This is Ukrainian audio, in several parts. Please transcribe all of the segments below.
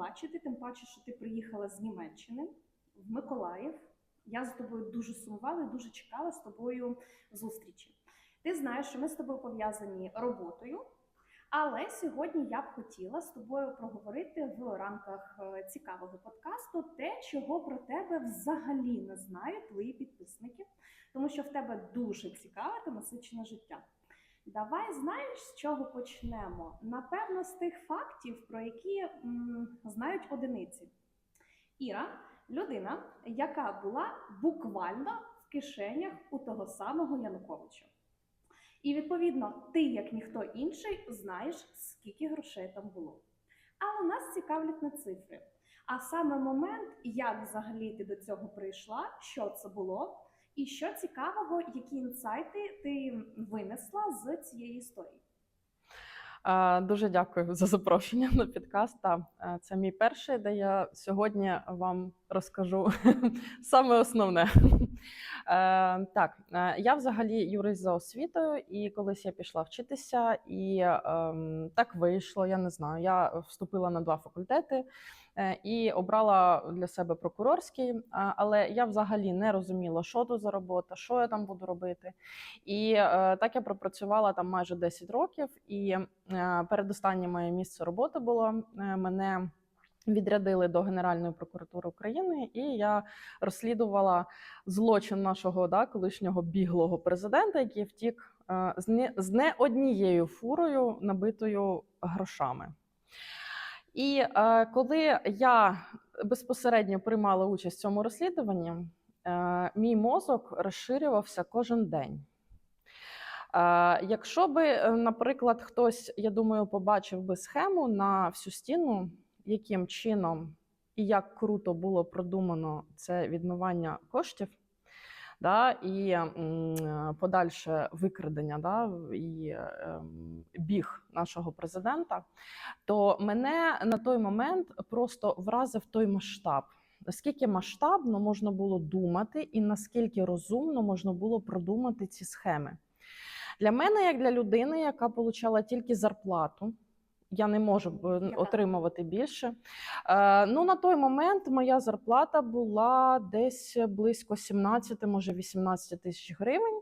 бачити, тим паче, що ти приїхала з Німеччини в Миколаїв. Я з тобою дуже сумувала і дуже чекала з тобою зустрічі. Ти знаєш, що ми з тобою пов'язані роботою, але сьогодні я б хотіла з тобою проговорити в рамках е, цікавого подкасту те, чого про тебе взагалі не знають твої підписники, тому що в тебе дуже цікаве та насичене життя. Давай знаєш, з чого почнемо? Напевно, з тих фактів, про які м, знають одиниці. Іра людина, яка була буквально в кишенях у того самого Януковича. І відповідно, ти, як ніхто інший, знаєш, скільки грошей там було. Але нас цікавлять не цифри. А саме момент, як взагалі ти до цього прийшла, що це було, і що цікавого, які інсайти ти винесла з цієї історії. Дуже дякую за запрошення на підкаст. Е, Це мій перший, де я сьогодні вам розкажу саме основне. Е, Так, е, я взагалі юрист за освітою, і колись я пішла вчитися, і ем, так вийшло. Я не знаю. Я вступила на два факультети і обрала для себе прокурорський, е, але я взагалі не розуміла, що то за робота, що я там буду робити. І е, так я пропрацювала там майже 10 років. І е, передостаннє моє місце роботи було е, мене. Відрядили до Генеральної прокуратури України, і я розслідувала злочин нашого да, колишнього біглого президента, який втік е, з не, з не однією фурою, набитою грошами. І е, коли я безпосередньо приймала участь в цьому розслідуванні, е, мій мозок розширювався кожен день. Е, Якщо би, е, наприклад, хтось, я думаю, побачив би схему на всю стіну, яким чином і як круто було продумано це відмивання коштів, да, і подальше викрадення да, і ем, біг нашого президента, то мене на той момент просто вразив той масштаб. Наскільки масштабно можна було думати, і наскільки розумно можна було продумати ці схеми. Для мене, як для людини, яка отримала тільки зарплату, я не можу отримувати більше. Е, ну, на той момент моя зарплата була десь близько 17, може 18 тисяч гривень.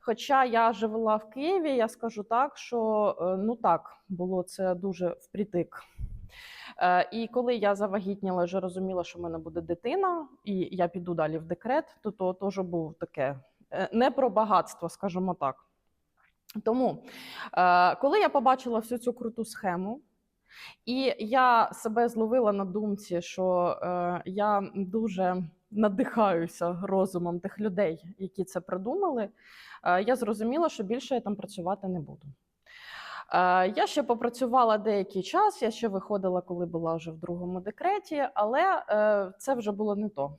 Хоча я живела в Києві, я скажу так, що е, ну так було це дуже впритик. Е, І коли я завагітніла, вже розуміла, що в мене буде дитина, і я піду далі в декрет, то то теж був таке не про багатство, скажімо так. Тому, е, коли я побачила всю цю круту схему, і я себе зловила на думці, що е, я дуже надихаюся розумом тих людей, які це придумали, е, я зрозуміла, що більше я там працювати не буду. Я ще попрацювала деякий час, я ще виходила, коли була вже в другому декреті, але це вже було не то.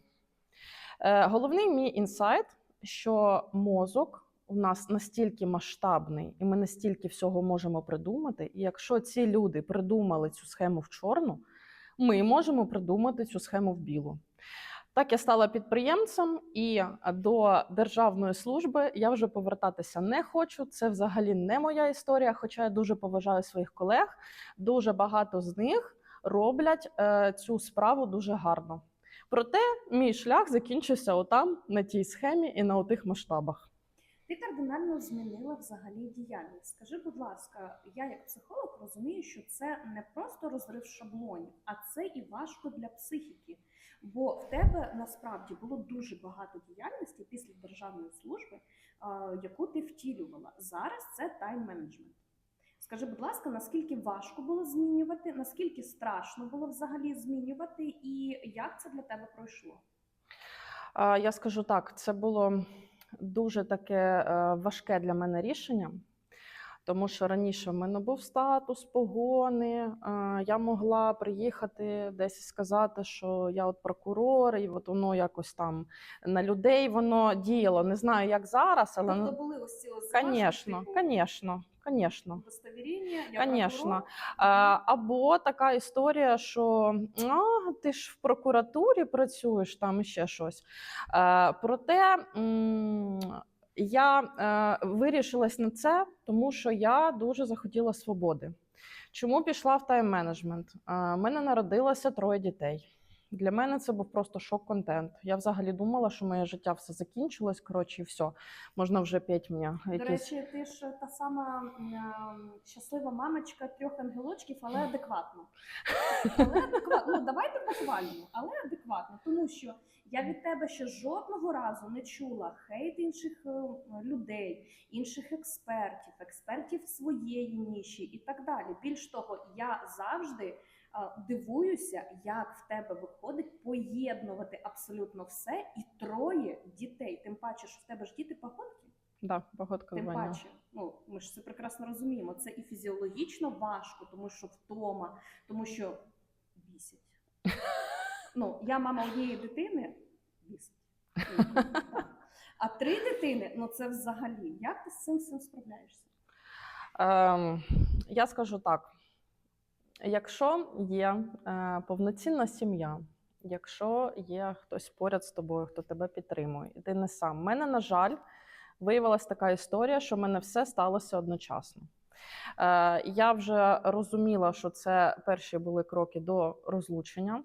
Головний мій інсайт, що мозок у нас настільки масштабний, і ми настільки всього можемо придумати. І якщо ці люди придумали цю схему в чорну, ми можемо придумати цю схему в білу. Так я стала підприємцем, і до державної служби я вже повертатися не хочу. Це взагалі не моя історія. Хоча я дуже поважаю своїх колег. Дуже багато з них роблять е, цю справу дуже гарно. Проте мій шлях закінчився отам, на тій схемі і на отих масштабах. Ти кардинально змінила взагалі діяльність. Скажи, будь ласка, я як психолог розумію, що це не просто розрив шаблонів, а це і важко для психіки. Бо в тебе насправді було дуже багато діяльності після державної служби, яку ти втілювала. Зараз це тайм-менеджмент. Скажи, будь ласка, наскільки важко було змінювати, наскільки страшно було взагалі змінювати, і як це для тебе пройшло? Я скажу так, це було дуже таке е, важке для мене рішення, тому що раніше в мене був статус, погони. е, Я могла приїхати десь і сказати, що я от прокурор, і от воно якось там на людей воно діяло. Не знаю, як зараз, але Тобто були ось ці ось звісно, типу, звісно, я Конечно. прокурор. Або така історія, що а, ти ж в прокуратурі працюєш там ще щось. Е, Проте я е, вирішилась на це, тому що я дуже захотіла свободи. Чому пішла в тайм-менеджмент? У мене народилося троє дітей. Для мене це був просто шок-контент. Я взагалі думала, що моє життя все закінчилось. Коротше, і все. Можна вже п'ять мене. До Якісь... речі, ти ж та сама м, щаслива мамочка трьох ангелочків, але адекватно. Але адекватно. Ну давайте по-хвальному, але адекватно, тому що я від тебе ще жодного разу не чула хейт інших е, людей, інших експертів, експертів своєї ніші і так далі. Більш того, я завжди е, дивуюся, як в тебе виходить поєднувати абсолютно все і троє дітей. Тим паче, що в тебе ж діти погодки. Да, погодка Тим звання. паче, ну ми ж це прекрасно розуміємо. Це і фізіологічно важко, тому що втома, тому що бісить. Ну, я мама однієї дитини бісить. А три дитини ну це взагалі. Як ти з цим всім справляєшся? Ем, я скажу так: якщо є е, повноцінна сім'я, якщо є хтось поряд з тобою, хто тебе підтримує, і ти не сам. У мене, на жаль, виявилася така історія, що в мене все сталося одночасно. Е, я вже розуміла, що це перші були кроки до розлучення.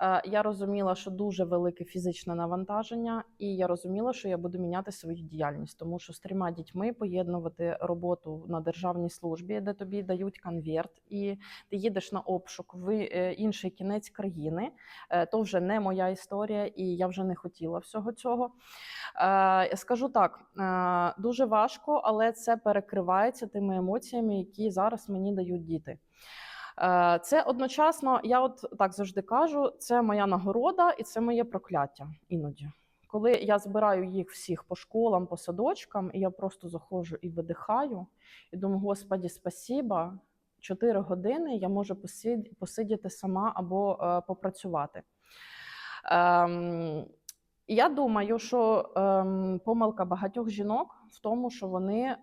Е, Я розуміла, що дуже велике фізичне навантаження, і я розуміла, що я буду міняти свою діяльність, тому що з трьома дітьми поєднувати роботу на державній службі, де тобі дають конверт, і ти їдеш на обшук в е, інший кінець країни. е, То вже не моя історія, і я вже не хотіла всього цього. Скажу так, дуже важко, але це перекривається тими емоціями, які зараз мені дають діти. Е, Це одночасно, я от так завжди кажу, це моя нагорода і це моє прокляття іноді. Коли я збираю їх всіх по школам, по садочкам, і я просто заходжу і видихаю, і думаю, Господі, спасіба, 4 години я можу посидіти сама або е, попрацювати. Ем, я думаю, що ем, помилка багатьох жінок в тому, що вони е,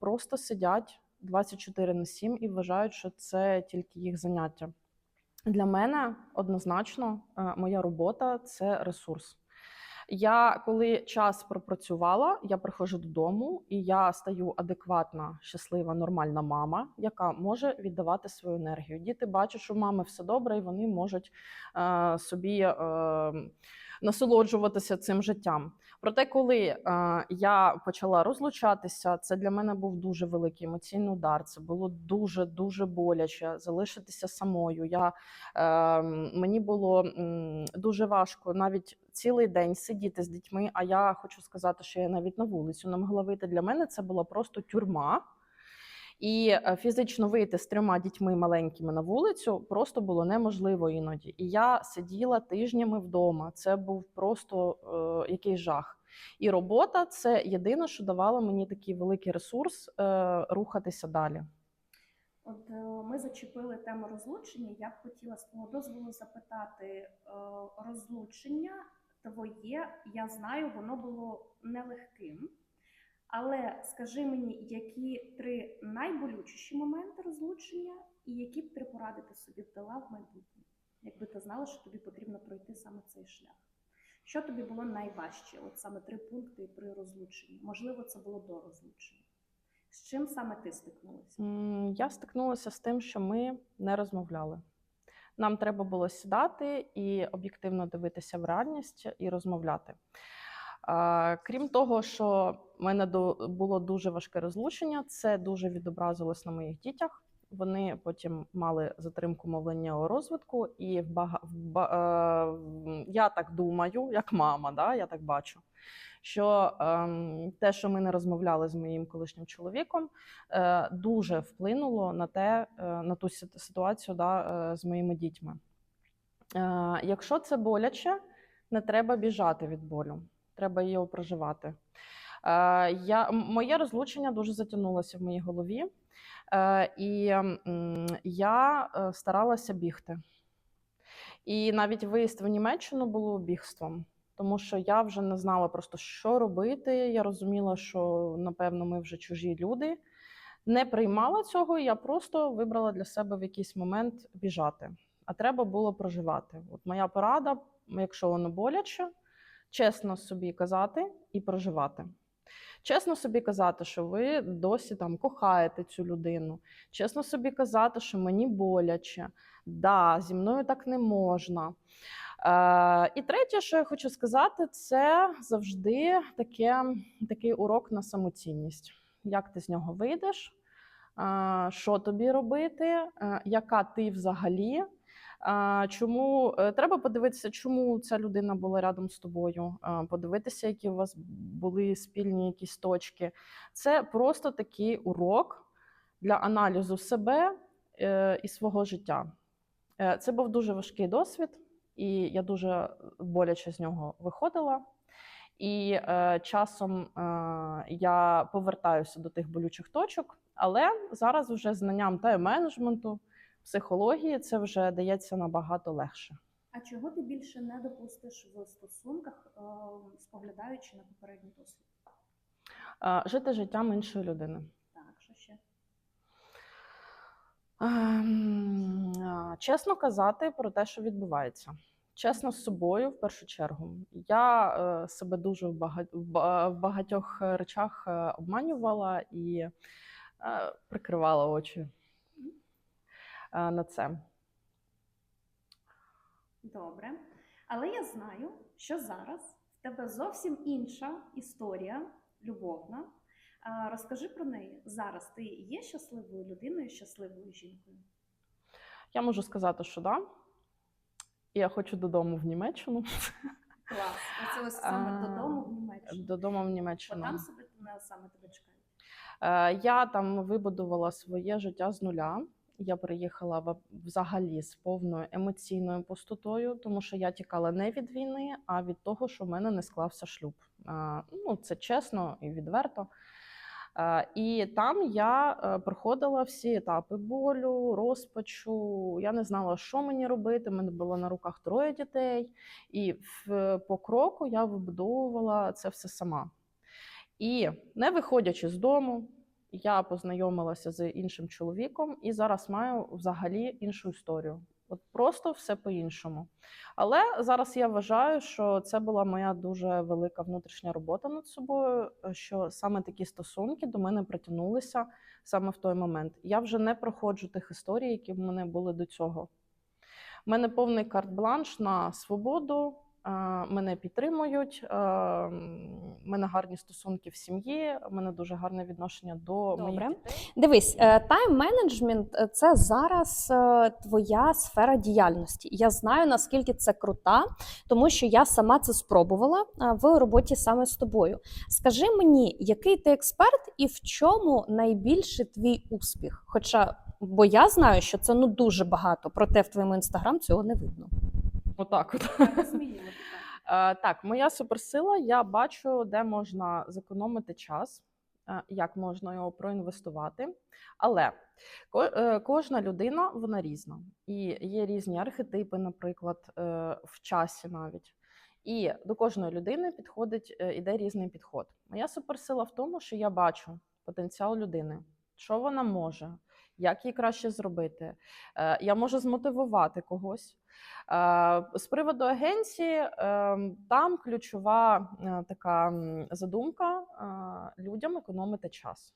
просто сидять 24 на 7 і вважають, що це тільки їх заняття. Для мене однозначно е, моя робота це ресурс. Я коли час пропрацювала, я приходжу додому і я стаю адекватна, щаслива, нормальна мама, яка може віддавати свою енергію. Діти бачать, що мами все добре, і вони можуть е, собі е, насолоджуватися цим життям. Проте, коли е, я почала розлучатися, це для мене був дуже великий емоційний удар. Це було дуже дуже боляче залишитися самою. Я, е, мені було м, дуже важко навіть цілий день сидіти з дітьми. А я хочу сказати, що я навіть на вулицю не могла вийти. Для мене це була просто тюрма. І е, фізично вийти з трьома дітьми маленькими на вулицю просто було неможливо іноді. І я сиділа тижнями вдома. Це був просто е, якийсь жах. І робота це єдине, що давало мені такий великий ресурс е, рухатися далі. От е, ми зачепили тему розлучення. Я б хотіла з твого дозволу запитати е, розлучення твоє. Я знаю, воно було нелегким. Але скажи мені, які три найболючіші моменти розлучення, і які б три поради ти собі б дала в майбутньому, якби ти знала, що тобі потрібно пройти саме цей шлях? Що тобі було найважче? От саме три пункти при розлученні. Можливо, це було до розлучення. З чим саме ти стикнулася? Я стикнулася з тим, що ми не розмовляли. Нам треба було сідати і об'єктивно дивитися в реальність і розмовляти. Крім того, що в мене було дуже важке розлучення, це дуже відобразилось на моїх дітях. Вони потім мали затримку мовленнєвого розвитку, і в бага... в е, я так думаю, як мама, да, я так бачу, що ем, те, що ми не розмовляли з моїм колишнім чоловіком, е, дуже вплинуло на те, е, на ту ситуацію да, е, з моїми дітьми. Е, Якщо це боляче, не треба біжати від болю, треба його проживати. Е, Я, моє розлучення дуже затягнулося в моїй голові, е, і я е, старалася бігти. І навіть виїзд в Німеччину було бігством, тому що я вже не знала просто, що робити. Я розуміла, що напевно ми вже чужі люди. Не приймала цього, я просто вибрала для себе в якийсь момент біжати. А треба було проживати. От моя порада, якщо воно боляче, чесно собі казати і проживати. Чесно собі казати, що ви досі там кохаєте цю людину. Чесно собі казати, що мені боляче. Да, зі мною так не можна. Е, і третє, що я хочу сказати, це завжди таке, такий урок на самоцінність. Як ти з нього вийдеш? Е, що тобі робити? Е, яка ти взагалі? Чому е, треба подивитися, чому ця людина була рядом з тобою? Подивитися, які у вас були спільні якісь точки. Це просто такий урок для аналізу себе е, і свого життя. Е, Це був дуже важкий досвід, і я дуже боляче з нього виходила. І е, часом е, я повертаюся до тих болючих точок, але зараз вже знанням тайм-менеджменту, психології це вже дається набагато легше. А чого ти більше не допустиш в стосунках, е, споглядаючи на попередній досвід? Жити життям іншої людини. Так, що ще? Ем, Чесно казати про те, що відбувається. Чесно з собою, в першу чергу. Я е, себе дуже в бага- в ба- в багатьох речах е, обманювала і прикривала очі на це. Добре. Але я знаю, що зараз в тебе зовсім інша історія любовна. Розкажи про неї. Зараз ти є щасливою людиною, щасливою жінкою? Я можу сказати, що да. Я хочу додому в Німеччину. Клас. Оце ось саме додому в Німеччину. Додому в Бо там себе саме тебе чекають. Е, Я там вибудувала своє життя з нуля. Я приїхала взагалі з повною емоційною пустотою, тому що я тікала не від війни, а від того, що в мене не склався шлюб. Е, Ну, це чесно і відверто. Е, І там я е, проходила всі етапи болю, розпачу. Я не знала, що мені робити. У мене було на руках троє дітей, і в, по кроку я вибудовувала це все сама. І не виходячи з дому, я познайомилася з іншим чоловіком і зараз маю взагалі іншу історію. От просто все по-іншому. Але зараз я вважаю, що це була моя дуже велика внутрішня робота над собою, що саме такі стосунки до мене притягнулися саме в той момент. Я вже не проходжу тих історій, які в мене були до цього. У мене повний карт-бланш на свободу. Е, Мене підтримують, е, в мене гарні стосунки в сім'ї, в мене дуже гарне відношення до Добре. моїх дітей. Дивись, тайм-менеджмент це зараз е, твоя сфера діяльності. Я знаю наскільки це крута, тому що я сама це спробувала е, в роботі саме з тобою. Скажи мені, який ти експерт і в чому найбільше твій успіх? Хоча, бо я знаю, що це ну дуже багато, проте в твоєму інстаграм цього не видно. Отак, от. Треба так. Е, моя суперсила. Я бачу, де можна зекономити час, е, як можна його проінвестувати. Але е, кожна людина вона різна, і є різні архетипи, наприклад, е, в часі навіть. І до кожної людини підходить е, іде різний підход. Моя суперсила в тому, що я бачу потенціал людини, що вона може, як їй краще зробити. Е, Я можу змотивувати когось. Е, З приводу агенції, е, там ключова е, така задумка людям економити час.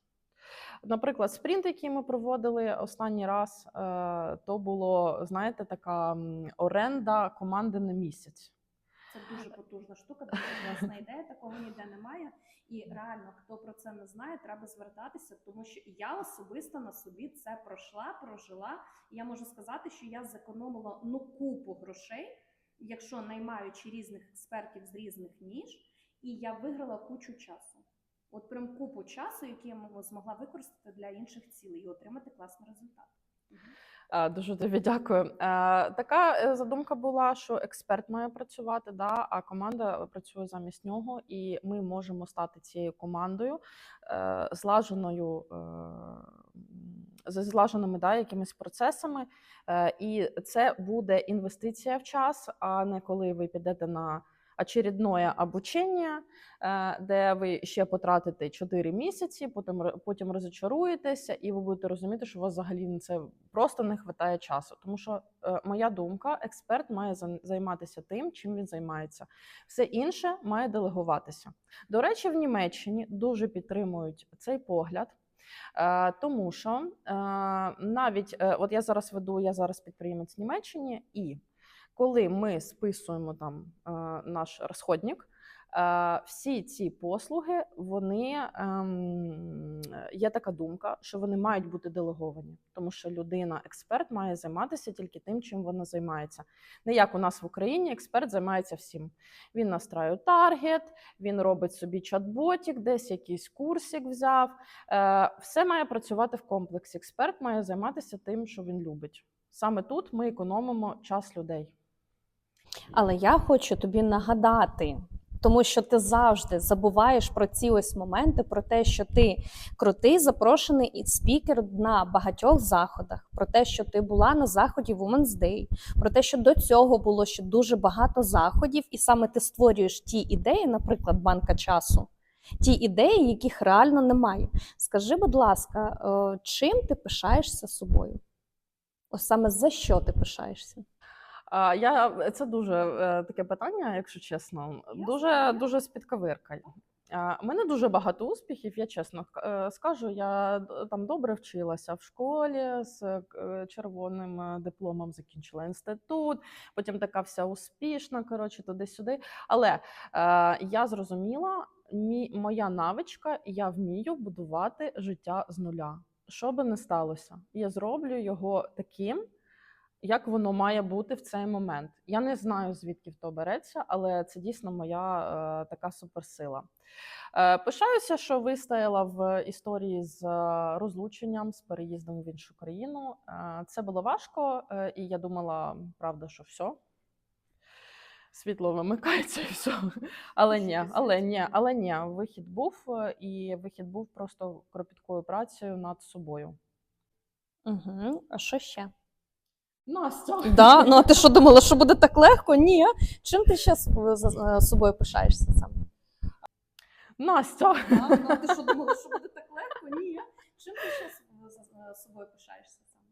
Наприклад, спринт, який ми проводили останній раз, то було, знаєте, така оренда команди на місяць. Це дуже потужна штука, дуже класна ідея, такого ніде немає. І реально, хто про це не знає, треба звертатися, тому що я особисто на собі це пройшла, прожила. І я можу сказати, що я зекономила ну купу грошей, якщо наймаючи різних експертів з різних ніж, і я виграла кучу часу. От прям купу часу, який я змогла використати для інших цілей і отримати класний результат. Е, Дуже тобі дякую. Е, Така е, задумка була, що експерт має працювати, да, а команда працює замість нього, і ми можемо стати цією командою злаженою, злаженими да, якимись процесами. І це буде інвестиція в час, а не коли ви підете на очередное обучення, е, де ви ще потратите 4 місяці, потім, потім розочаруєтеся, і ви будете розуміти, що у вас взагалі це просто не вистачає часу. Тому що е, моя думка, експерт має займатися тим, чим він займається. Все інше має делегуватися. До речі, в Німеччині дуже підтримують цей погляд. Е, Тому що е, навіть от я зараз веду, я зараз підприємець в Німеччині, і коли ми списуємо там е, наш розходник, е, всі ці послуги, вони ем, є така думка, що вони мають бути делеговані, тому що людина, експерт, має займатися тільки тим, чим вона займається. Не як у нас в Україні, експерт займається всім. Він настраює таргет, він робить собі чат-ботик, десь якийсь курсик взяв. Е, Все має працювати в комплексі. Експерт має займатися тим, що він любить. Саме тут ми економимо час людей. Але я хочу тобі нагадати, тому що ти завжди забуваєш про ці ось моменти, про те, що ти крутий запрошений і спікер на багатьох заходах, про те, що ти була на заході Women's Day, про те, що до цього було ще дуже багато заходів, і саме ти створюєш ті ідеї, наприклад, банка часу. Ті ідеї, яких реально немає. Скажи, будь ласка, е, чим ти пишаєшся собою? Ось саме за що ти пишаєшся? А, Я це дуже е, таке питання, якщо чесно, дуже дуже з підковиркою. У мене дуже багато успіхів, я чесно е, скажу. Я там добре вчилася в школі з е, червоним е, дипломом, закінчила інститут, потім така вся успішна, коротше, туди-сюди. Але е, я зрозуміла, мі, моя навичка, я вмію будувати життя з нуля. Що би не сталося, я зроблю його таким, як воно має бути в цей момент. Я не знаю, звідки то береться, але це дійсно моя е, така суперсила. Е, пишаюся, що вистояла в історії з е, розлученням, з переїздом в іншу країну. Е, це було важко, е, і я думала, правда, що все. Світло вимикається і все. Але ні, але ні, але ні, вихід був, е, і вихід був просто кропіткою працею над собою. Угу. А що ще? Настя! Да? Ну, а ти що думала, що буде так легко? Ні. Чим ти ще з собою пишаєшся сам? Настя! Ну, а ти що думала, що буде так легко? Ні. Чим ти ще з собою пишаєшся саме?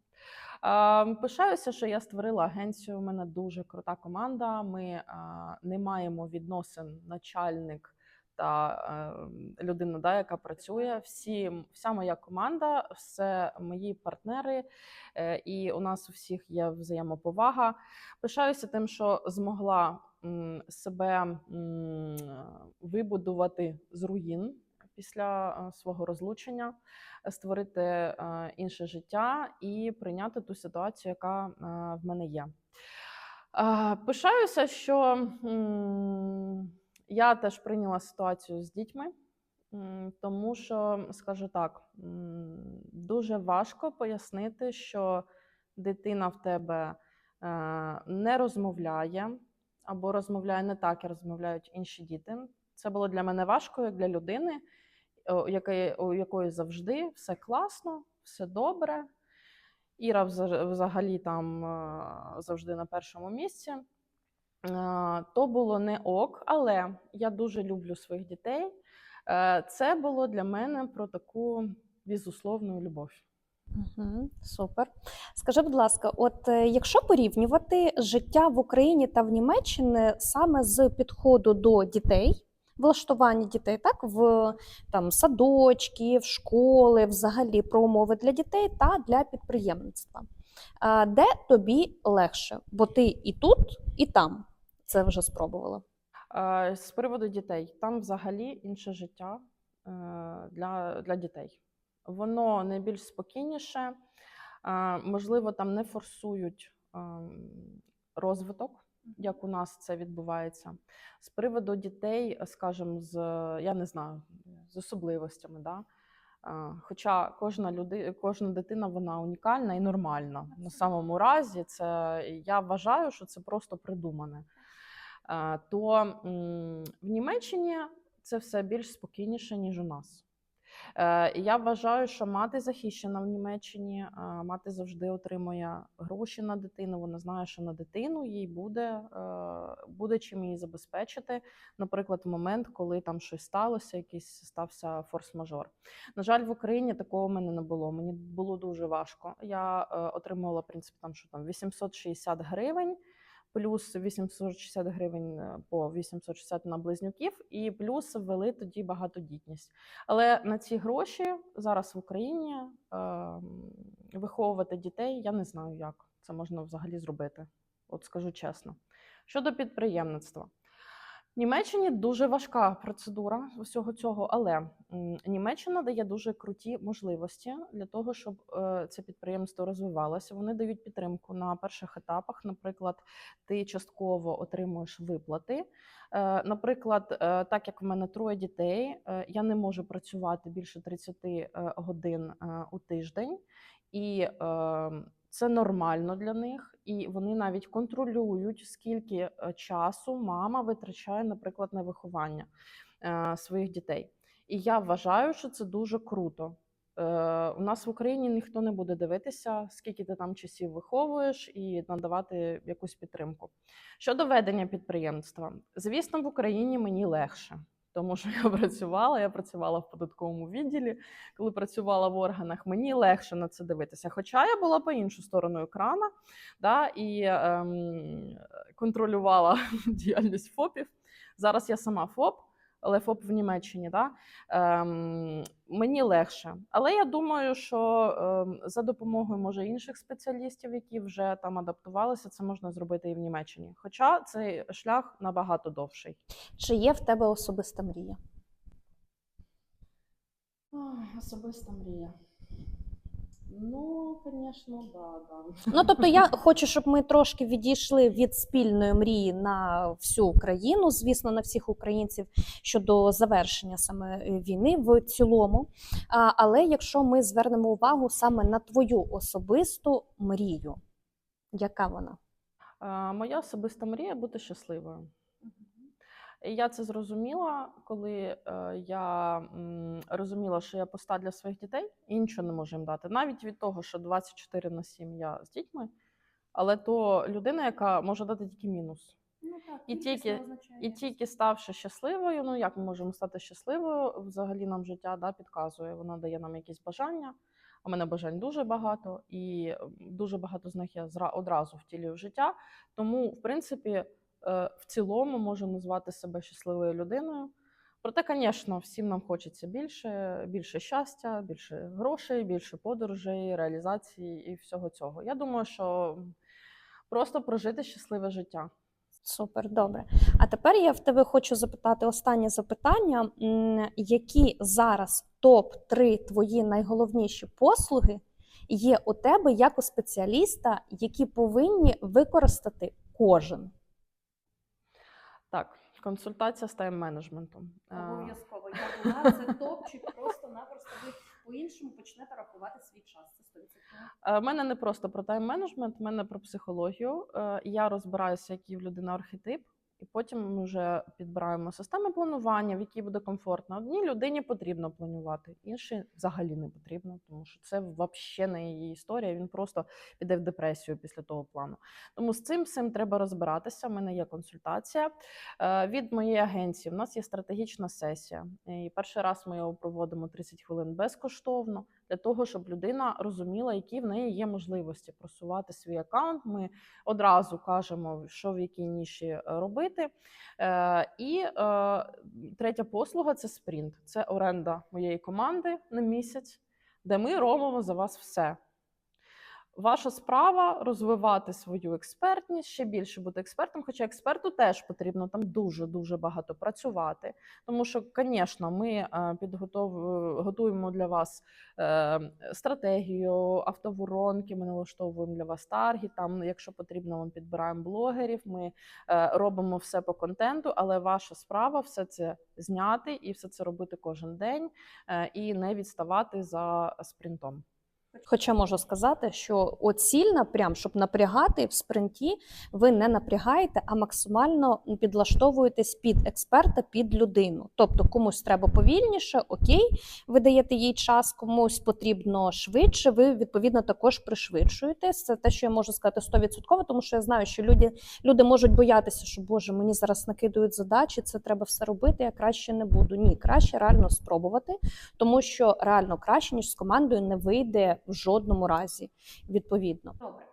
А, Пишаюся, що я створила агенцію. У мене дуже крута команда. Ми а, не маємо відносин начальник та е, людина, да, яка працює. Всі, вся моя команда, все мої партнери, е, і у нас у всіх є взаємоповага. Пишаюся тим, що змогла себе вибудувати з руїн після е, свого розлучення створити інше життя і прийняти ту ситуацію, яка в мене є. Пишаюся, що я теж прийняла ситуацію з дітьми, тому що, скажу так, дуже важко пояснити, що дитина в тебе е, не розмовляє або розмовляє не так, як розмовляють інші діти. Це було для мене важко, як для людини, у якої, завжди все класно, все добре. Іра вза- взагалі там е, завжди на першому місці. То було не ок, але я дуже люблю своїх дітей. Е, Це було для мене про таку безусловну любов. Угу. Супер. Скажи, будь ласка, от е, якщо порівнювати життя в Україні та в Німеччині саме з підходу до дітей, влаштування дітей, так в там садочки, в школи, взагалі про умови для дітей та для підприємництва. Де тобі легше? Бо ти і тут, і там це вже спробувала. З приводу дітей, там взагалі інше життя е, для, для дітей. Воно найбільш спокійніше, можливо, там не форсують розвиток, як у нас це відбувається. З приводу дітей, скажімо, з я не знаю, з особливостями. Да? Е, Хоча кожна люди, кожна дитина вона унікальна і нормальна. На самому разі, це я вважаю, що це просто придумане. Е, То в Німеччині це все більш спокійніше, ніж у нас. Е, я вважаю, що мати захищена в Німеччині, е, мати завжди отримує гроші на дитину. Вона знає, що на дитину їй буде, е, буде чим її забезпечити. Наприклад, в момент, коли там щось сталося, якийсь стався форс-мажор. На жаль, в Україні такого в мене не було. Мені було дуже важко. Я отримувала в там, що там 860 гривень. Плюс 860 гривень е, по 860 на близнюків, і плюс ввели тоді багатодітність. Але на ці гроші зараз в Україні е, виховувати дітей я не знаю, як це можна взагалі зробити. От скажу чесно. Щодо підприємництва. Німеччині дуже важка процедура всього цього, але Німеччина дає дуже круті можливості для того, щоб е, це підприємство розвивалося. Вони дають підтримку на перших етапах. Наприклад, ти частково отримуєш виплати. Е, Наприклад, е, так як в мене троє дітей, я не можу працювати більше 30 е, годин у тиждень, і е, це нормально для них, і вони навіть контролюють, скільки е, часу мама витрачає, наприклад, на виховання е, своїх дітей. І я вважаю, що це дуже круто. Е, у нас в Україні ніхто не буде дивитися, скільки ти там часів виховуєш, і надавати якусь підтримку. Щодо ведення підприємства, звісно, в Україні мені легше, тому що я працювала. Я працювала в податковому відділі. Коли працювала в органах, мені легше на це дивитися. Хоча я була по іншу сторону екрана, да, і ем, контролювала діяльність ФОПів. Зараз я сама ФОП, але ФОП в Німеччині. Да? Ем, мені легше. Але я думаю, що ем, за допомогою може інших спеціалістів, які вже там адаптувалися, це можна зробити і в Німеччині. Хоча цей шлях набагато довший. Чи є в тебе особиста мрія? Особиста мрія. Ну, звісно, да, да. Ну тобто, я хочу, щоб ми трошки відійшли від спільної мрії на всю Україну, звісно, на всіх українців щодо завершення саме е, війни в цілому. А, але якщо ми звернемо увагу саме на твою особисту мрію, яка вона? Е, Моя особиста мрія бути щасливою. І я це зрозуміла, коли е, я м, розуміла, що я поста для своїх дітей і нічого не можу їм дати. Навіть від того, що 24 на 7 я з дітьми, але то людина, яка може дати тільки мінус. Ну, так, І тільки- І тільки ставши щасливою, ну як ми можемо стати щасливою? Взагалі нам життя да, підказує. Вона дає нам якісь бажання. У мене бажань дуже багато, і дуже багато з них я одразу втілюю в життя. Тому, в принципі, в цілому можу назвати себе щасливою людиною. Проте, звісно, всім нам хочеться більше, більше щастя, більше грошей, більше подорожей, реалізації і всього цього. Я думаю, що просто прожити щасливе життя. Супер, добре. А тепер я в тебе хочу запитати останнє запитання: які зараз топ-3 твої найголовніші послуги є у тебе як у спеціаліста, які повинні використати кожен? Так, консультація з тайм-менеджментом. Е, Обов'язково. Я була, це топчик, просто-напросто ви по-іншому почнете рахувати свій час. Це 100%. Е, мене не просто про тайм-менеджмент, в мене про психологію. Е, Я розбираюся, який в людини архетип, і потім ми вже підбираємо системи планування, в якій буде комфортно. Одній людині потрібно планувати, іншій взагалі не потрібно, тому що це взагалі не її історія. Він просто піде в депресію після того плану. Тому з цим всім треба розбиратися. У мене є консультація Е, від моєї агенції. У нас є стратегічна сесія. І перший раз ми його проводимо 30 хвилин безкоштовно для того, щоб людина розуміла, які в неї є можливості просувати свій аккаунт. Ми одразу кажемо, що в якій ніші е, робити. Е, І е, третя послуга це спринт. Це оренда моєї команди на місяць, де ми робимо за вас все. Ваша справа розвивати свою експертність, ще більше бути експертом. Хоча експерту теж потрібно там дуже дуже багато працювати. Тому що, звісно, ми е, підготов... готуємо для вас е, стратегію, автоворонки. Ми налаштовуємо для вас тарги. Там, якщо потрібно, ми підбираємо блогерів. Ми е, робимо все по контенту, але ваша справа все це зняти і все це робити кожен день е, і не відставати за спринтом. Хоча можу сказати, що оцільна, прям щоб напрягати в спринті, ви не напрягаєте, а максимально підлаштовуєтесь під експерта, під людину. Тобто комусь треба повільніше, окей, ви даєте їй час, комусь потрібно швидше. Ви відповідно також пришвидшуєтесь. Це те, що я можу сказати 100%, тому що я знаю, що люди, люди можуть боятися, що Боже, мені зараз накидують задачі, це треба все робити. Я краще не буду. Ні, краще реально спробувати, тому що реально краще ніж з командою не вийде в жодному разі. Відповідно. Добре.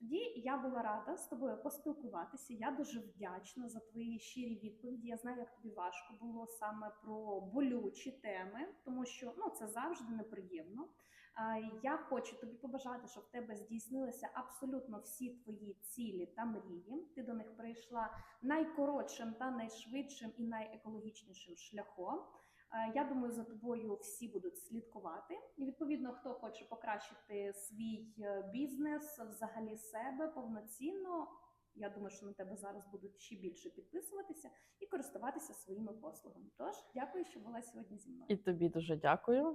Тоді я була рада з тобою поспілкуватися. Я дуже вдячна за твої щирі відповіді. Я знаю, як тобі важко було саме про болючі теми, тому що ну це завжди неприємно. Я хочу тобі побажати, щоб в тебе здійснилися абсолютно всі твої цілі та мрії. Ти до них прийшла найкоротшим та найшвидшим і найекологічнішим шляхом. Е, Я думаю, за тобою всі будуть слідкувати. І відповідно, хто хоче покращити свій е, бізнес, взагалі себе повноцінно. Я думаю, що на тебе зараз будуть ще більше підписуватися і користуватися своїми послугами. Тож дякую, що була сьогодні зі мною. І тобі дуже дякую.